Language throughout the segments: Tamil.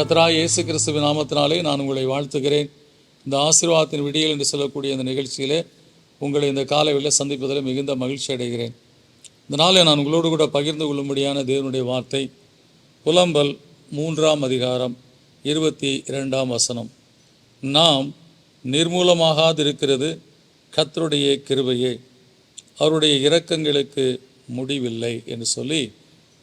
கத்ரா இயேசு கிறிஸ்துவின் நாமத்தினாலே நான் உங்களை வாழ்த்துகிறேன். இந்த ஆசீர்வாதத்தின் விடியல் என்று சொல்லக்கூடிய இந்த நிகழ்ச்சியிலே உங்களை இந்த காலவில் சந்திப்பதில் மிகுந்த மகிழ்ச்சி அடைகிறேன். இந்த நாளை நான் உங்களோடு கூட பகிர்ந்து கொள்ளும்படியான தேவனுடைய வார்த்தை புலம்பல் மூன்றாம் அதிகாரம் இருபத்தி இரண்டாம் வசனம். நாம் நிர்மூலமாகாதிருக்கிறது கத்தருடைய கிருபையே. அவருடைய இரக்கங்களுக்கு முடிவில்லை என்று சொல்லி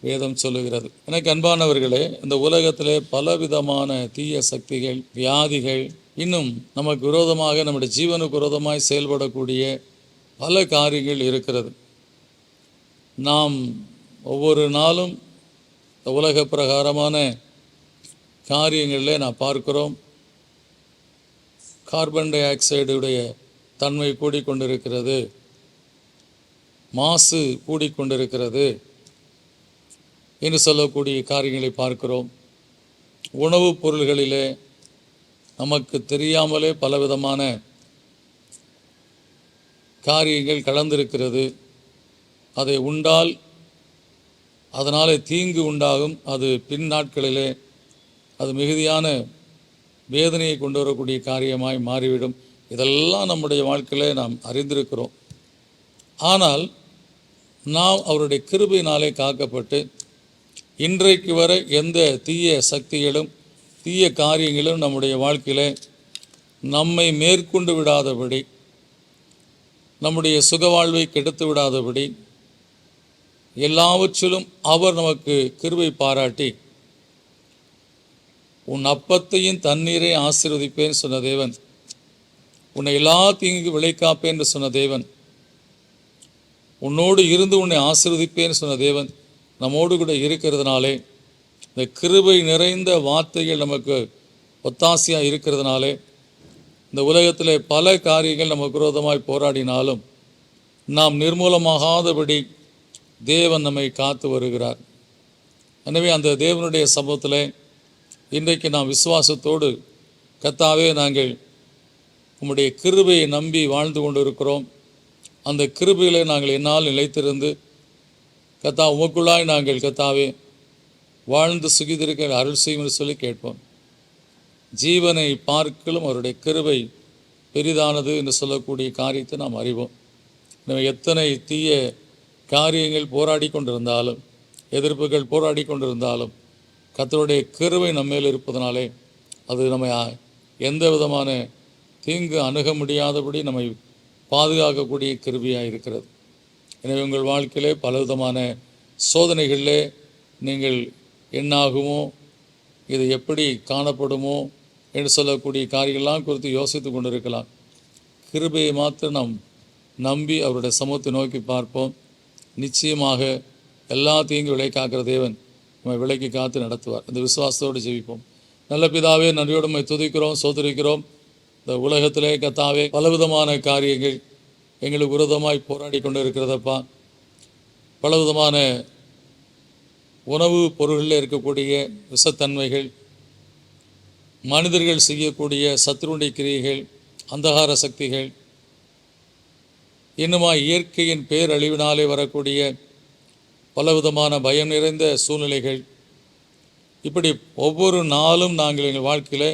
வேதம் சொல்லுகிறது. எனக்கு அன்பானவர்களே இந்த உலகத்திலே பலவிதமான தீய சக்திகள் வியாதிகள் இன்னும் நமக்கு விரோதமாக நம்முடைய ஜீவனுக்கு விரோதமாய் செயல்படக்கூடிய பல காரியங்கள் இருக்கிறது. நாம் ஒவ்வொரு நாளும் இந்த உலக பிரகாரமான காரியங்களில் நான் பார்க்கிறோம். கார்பன் டை ஆக்சைடுடைய தன்மை கூடிக்கொண்டிருக்கிறது. மாசு கூடிக்கொண்டிருக்கிறது. என்று சொல்லக்கூடிய காரியங்களை பார்க்கிறோம். உணவுப் பொருள்களிலே நமக்கு தெரியாமலே பலவிதமான காரியங்கள் கலந்திருக்கிறது. அதை உண்டால் அதனால் தீங்கு உண்டாகும். அது பின் நாட்களிலே அது மிகுதியான வேதனையை கொண்டு வரக்கூடிய காரியமாய் மாறிவிடும். இதெல்லாம் நம்முடைய வாழ்க்கையில் நாம் அறிந்திருக்கிறோம். ஆனால் நாம் அவருடைய கிருபையினாலே காக்கப்பட்டு இன்றைக்கு வரை எந்த தீய சக்திகளும் தீய காரியங்களும் நம்முடைய வாழ்க்கையில் நம்மை மேற்கொண்டு விடாதபடி நம்முடைய சுகவாழ்வை கெடுத்து விடாதபடி எல்லாவற்றிலும் அவர் நமக்கு கிருவை பாராட்டி உன் அப்பத்தையும் தண்ணீரை ஆசீர்வதிப்பேன் சொன்ன தேவன். உன்னை எல்லா தீங்கு விளைக்காப்பேன் என்று சொன்ன தேவன். உன்னோடு இருந்து உன்னை ஆசீர்வதிப்பேன் சொன்ன தேவன். நம்மோடு கூட இருக்கிறதுனாலே இந்த கிருபை நிறைந்த வார்த்தைகள் நமக்கு ஒத்தாசையாக இருக்கிறதுனாலே இந்த உலகத்தில் பல காரியங்கள் நமக்கு விரோதமாய் போராடினாலும் நாம் நிர்மூலமாகாதபடி தேவன் நம்மை காத்து வருகிறார். எனவே அந்த தேவனுடைய சமூகத்தில் இன்றைக்கு நாம் விசுவாசத்தோடு கத்தாவே நாங்கள் உம்முடைய கிருபையை நம்பி வாழ்ந்து கொண்டு இருக்கிறோம் அந்த கிருபையில் நாங்கள் என்னால் நிலைத்திருந்து கத்தா உமக்குள்ளாய் நாங்கள் கத்தாவே வாழ்ந்து சுகிதிருக்க அருள் செய்யும் என்று சொல்லி கேட்போம். ஜீவனை பார்க்கலும் அவருடைய கருவை பெரிதானது என்று சொல்லக்கூடிய காரியத்தை நாம் அறிவோம். நம்ம எத்தனை தீய காரியங்கள் போராடி கொண்டிருந்தாலும் எதிர்ப்புகள் போராடி கொண்டிருந்தாலும் கத்தருடைய நம்ம நம்மேல் இருப்பதனாலே அது நம்மை எந்த விதமான தீங்கு அணுக முடியாதபடி நம்மை பாதுகாக்கக்கூடிய கிருவியாக இருக்கிறது. எனவே உங்கள் வாழ்க்கையிலே பலவிதமான சோதனைகளிலே நீங்கள் என்னாகுமோ இது எப்படி காணப்படுமோ என்று சொல்லக்கூடிய காரியங்கள்லாம் குறித்து யோசித்து கொண்டிருக்கலாம். கிருபையை மாத்திரம் நாம் நம்பி அவருடைய சமூகத்தை நோக்கி பார்ப்போம். நிச்சயமாக எல்லா தீங்கு விலை காக்கிற தேவன் நம்மை விலைக்கு காத்து நடத்துவார். இந்த விசுவாசத்தோடு ஜெயிப்போம் நல்ல பிதாவே நன்றியோடு நம்மை துதிக்கிறோம் சோதரிக்கிறோம். இந்த உலகத்திலே கத்தாவே பலவிதமான காரியங்கள் எங்களுக்கு விரோதமாய் போராடி கொண்டு இருக்கிறதப்பா பலவிதமான உணவு பொருள்களில் இருக்கக்கூடிய விஷத்தன்மைகள் மனிதர்கள் செய்யக்கூடிய சத்ருண்டை கிரியைகள் அந்தகார சக்திகள் இன்னுமா இயற்கையின் பேரழிவினாலே வரக்கூடிய பலவிதமான பயம் நிறைந்த சூழ்நிலைகள். இப்படி ஒவ்வொரு நாளும் நாங்கள் எங்கள் வாழ்க்கையில்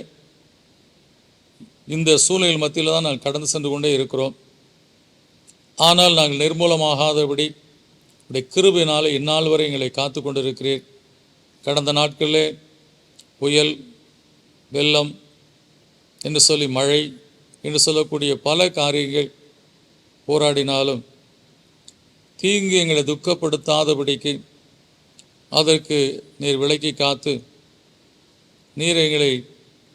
இந்த சூழ்நிலை மத்தியில் தான் நாங்கள் கடந்து சென்று கொண்டே இருக்கிறோம். ஆனால் நாங்கள் நிர்மூலமாகாதபடி உடைய கிருபினால் இந்நாள் வரை எங்களை காத்து கொண்டிருக்கிறீர். கடந்த நாட்களிலே புயல் வெள்ளம் என்று சொல்லி மழை என்று சொல்லக்கூடிய பல காரியங்கள் போராடினாலும் தீங்கு எங்களை துக்கப்படுத்தாதபடிக்கு அதற்கு நீர் விலக்கி காத்து நீர் எங்களை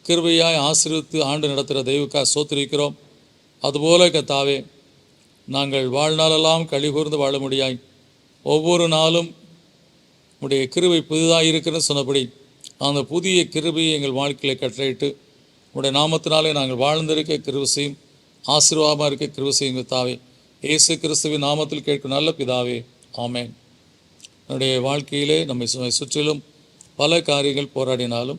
கிருபையாய் ஆசிரித்து ஆண்டு நடத்துகிற தெய்வக்கா சோத்திருக்கிறோம். அதுபோல கத்தாவே நாங்கள் வாழ்நாளெல்லாம் கழிகூர்ந்து வாழ முடியாய் ஒவ்வொரு நாளும் உடைய கிருபை புதிதாக இருக்கிறன்னு சொன்னபடி அந்த புதிய கிருபையை எங்கள் வாழ்க்கையில் கட்டளையிட்டு உடைய நாமத்தினாலே நாங்கள் வாழ்ந்திருக்க கிருபை செய்யும் ஆசீர்வாதமாக இருக்க கிருபை செய்யும் தாவே இயேசு கிறிஸ்துவின் நாமத்தில் கேட்கும் நல்ல பிதாவே. ஆமேன். என்னுடைய வாழ்க்கையிலே நம்மை சு- சுற்றிலும் பல காரியங்கள் போராடினாலும்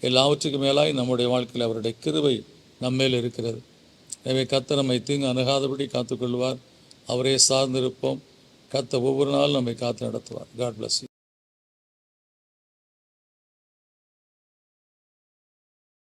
எல்லாவற்றுக்கும் மேலாய் நம்முடைய வாழ்க்கையில் அவருடைய கிருபை நம்மேல் இருக்கிறது. எனவே கத்த நம்மை தீங்கு அணுகாதபடி காத்துக்கொள்வார். அவரே சார்ந்திருப்போம். கத்த ஒவ்வொரு நாளும் நம்மை காத்து நடத்துவார். God plus